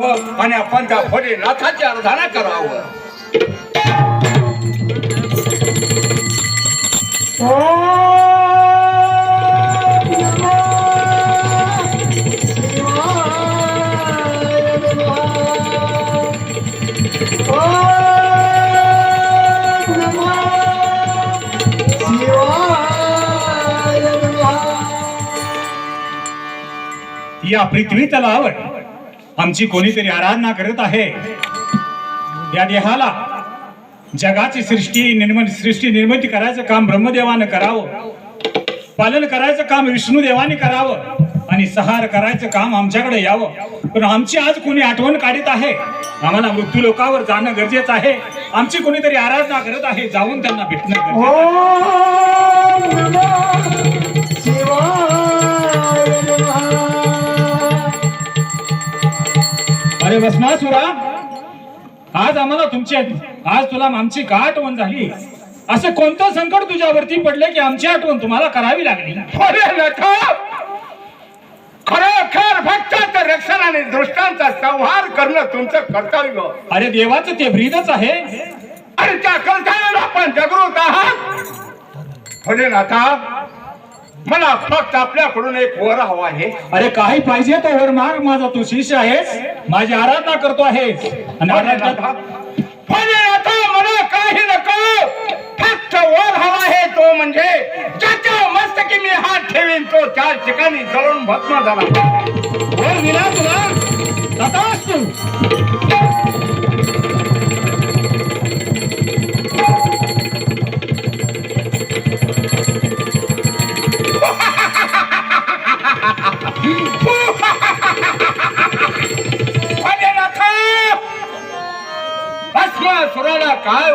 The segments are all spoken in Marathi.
करावं आणि आपण त्या भोलेनाथाची आराधना करावं या पृथ्वी तलावर आमची कोणीतरी आराधना करत आहे. या देहाला जगाची सृष्टी निर्माण सृष्टी निर्मिती करायचं काम ब्रह्मदेवानं करावं. पालन करायचं काम विष्णुदेवाने करावं. आणि सहार करायचं काम आमच्याकडे यावं. पण आमची आज कोणी आठवण काढत आहे? आम्हाला मृत्यू लोकावर जाणं गरजेचं आहे. आमची कोणीतरी आराधना करत आहे. जाऊन त्यांना भेटणं अरे भस्मासुरा आज आम्हाला तुमची आज तुला आमची का आठवण झाली? असं कोणतं संकट तुझ्यावरती पडले की आमची आठवण तुम्हाला करावी लागली? भोलेनाथ खरोखर भक्ताचं रक्षण आणि दृष्टांचा संहार करणं तुमचं कर्तव्य. अरे देवाचं ते ब्रीदच आहे. आणि त्या कर्तव्याला आपण जागृत आहात. भोलेनाथा मला फक्त आपल्याकडून एक वर हवा आहे. अरे काही पाहिजे तो वर माग माझा तू शिष्य आहेस. माझी आराधना करतो आहेस. आणि आराधना भोलेनाथा मला काही नको. फक्त वर हवा आहे तो म्हणजे ज्याच्या मस्तकी मी हात ठेवीन तो त्या ठिकाणी जळून भस्म झाला. वर दिला तुला. तथास्तु.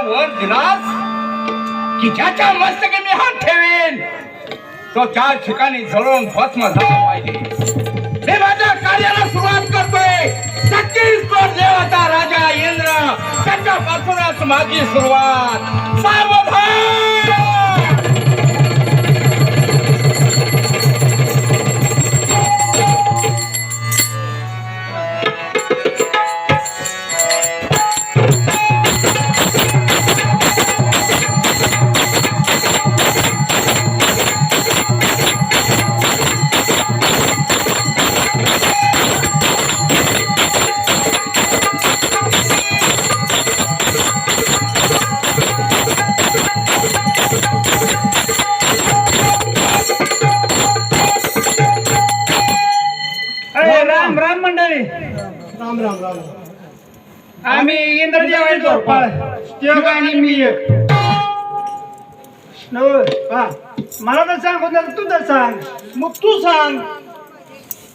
वर दिलास? की ज्याच्या मस्तकी मी हात ठेवीन तो त्या ठिकाणी जळून भस्म झाला पाहिजे. मी माझ्या कार्याला सुरुवात करतोय. नक्कीच तो देवता राजा इंद्र त्याच्यापासूनच माझी सुरुवात. सावधान! राम राम मंडळी. राम राम राम. आम्ही इंद्रदेवाई जोरपाळ तेव्हा आणि मी एक. हा. मला तर सांग होतं तू तर सांग. मग तू सांग.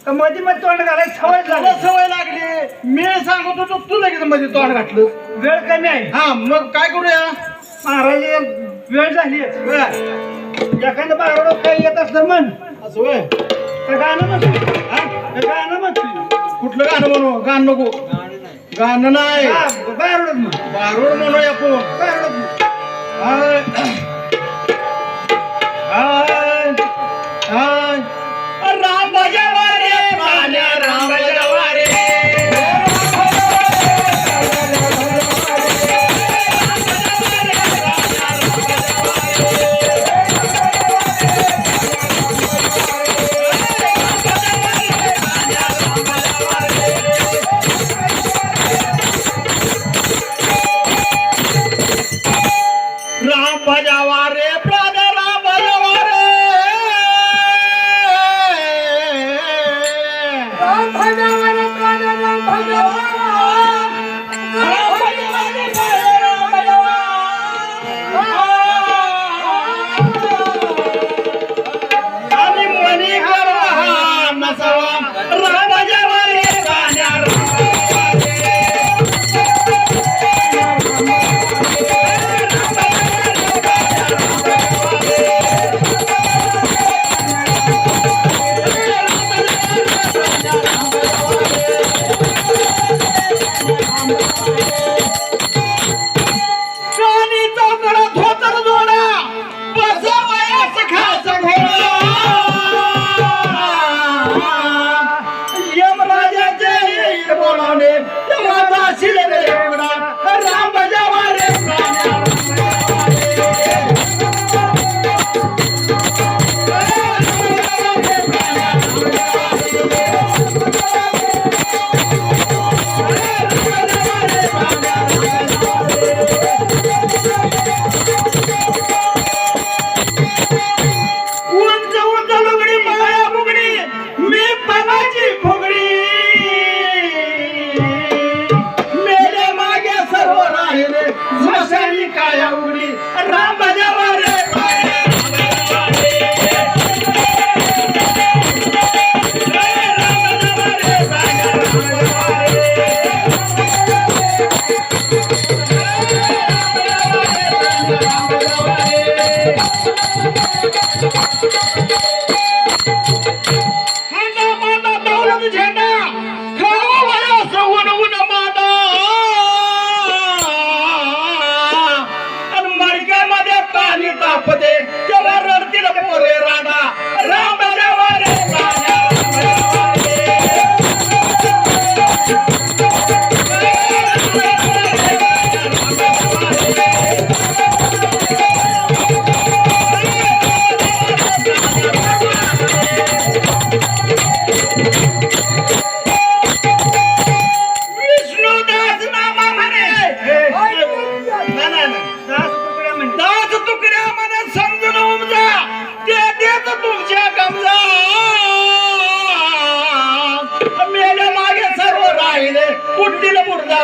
का मध्ये मध्ये तोंड घालायची सवय झाली? सवय लागली. मी सांगत होतो तू लगेच मध्ये तोंड घातलं वेळ कमी आहे. हा मग काय करूया? महाराज वेळ झाली. एखादं बारोड काही येत असलं म्हण. असं होय? का गाणं म्हणतो गाणं म्हणतो कुठलं गाणं म्हणू? गाणं नको. गाणं नाही. बारोड बारोड म्हणूया आपण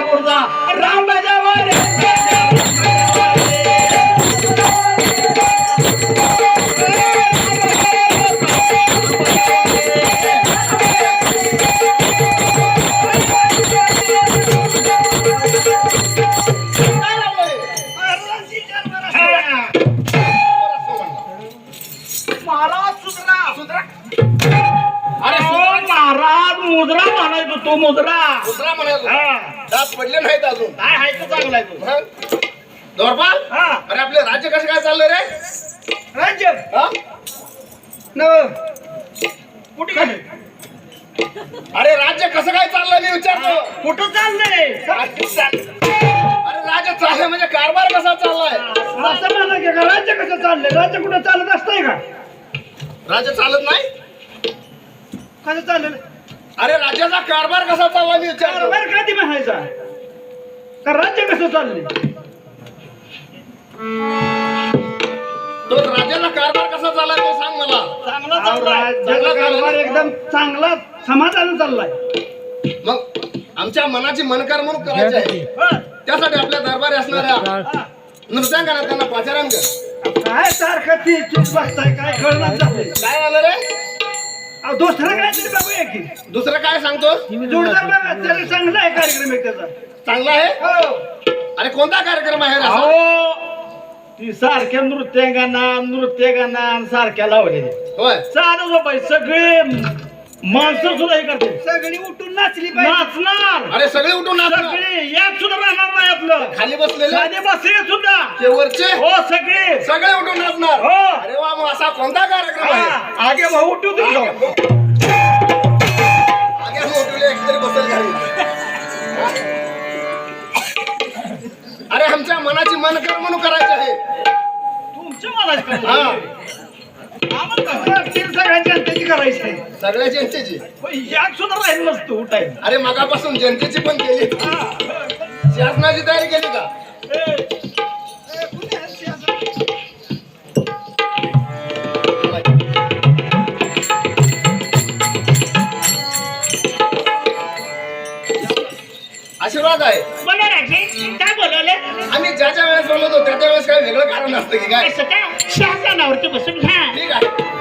Raba, Raba, मुद्रा म्हणायचो तो मुद्रा दुसरा म्हणायचं. हा. दात पडले नाहीत अजून. काय आहे तो चांगला आहे तो. दोरपाल? हा. अरे आपलं राज्य कसं काय चाललंय रे? राज्य? हा? नव कुठे गेले? अरे राज्य कसं काय चाललंय मी विचारतो. कुठं चाललंय राज्य चाल- अरे राज्य चाललंय म्हणजे कारभार कसा चाललाय? असं म्हणा की का? राज्य कसं चाललंय? राज्य कुठं चालत असतंय का? राज्य चालत नाही? कसं चाललं अरे राज्याचा कारभार कसा चालला मी विचारतो कारभार कधी म्हणायचा? का राज्य कसं चाललंय? तो राज्याचा कारभार कसा चाललाय तो सांग मला. चांगला चाललाय. राज्याचा कारभार एकदम चांगला समाधान चाललाय. मग आमच्या मनाची मनकार म्हणून करायची आहे. हं. त्यासाठी आपल्या दरबारी असणाऱ्या नृत्यांकांना त्यांना पाचारण कर. काय सारखं ती चूक बसताय? काय कळणार झालंय काय आलं रे? दुसरं काय तरी बघूया की. दुसरं काय सांगतोस? जोडदार बघा त्याला चांगला आहे कार्यक्रम आहे त्याचा. चांगला आहे? हो. अरे कोणता कार्यक्रम आहे रे? अहो ती सारख्या नृत्यांगांना नृत्यांगांना सारख्या लावलेल्या. होय. चालू जो बाई सगळे माणसं सुद्धा हे करते सगळी उठून नाचली नाचणार. अरे सगळे उठून नाचणार. सगळी यात सुद्धा राहणार नाही आपलं. खाली बसलेले? साधे बसले सुद्धा. ते वरचे? हो सगळे. सगळे उठून नाचणार. हो. अरे वा मग असा कोणता कार्यक्रम आहे? हा, आगे भाऊ उठू दे. आगे मोठुले एकतरी बसेल घरी. अरे आमच्या मनाची मनकर म्हणून करायची आहे. तुमच्या हा. सगळ्या जनतेची करायची. सगळ्या जनतेची पण यात सुद्धा राहील नसतं उठायला अरे मगापासून जनतेची पण केली. शासनाची तयारी केली का? आशीर्वाद आहे. बोला राजे काय बोलवलं आम्ही ज्या ज्या वेळेस बोलवतो त्या त्या वेळेस काही वेगळं कारण असतं की काय? कसं काय शासनावरती बसून घ्या. ठीक आहे.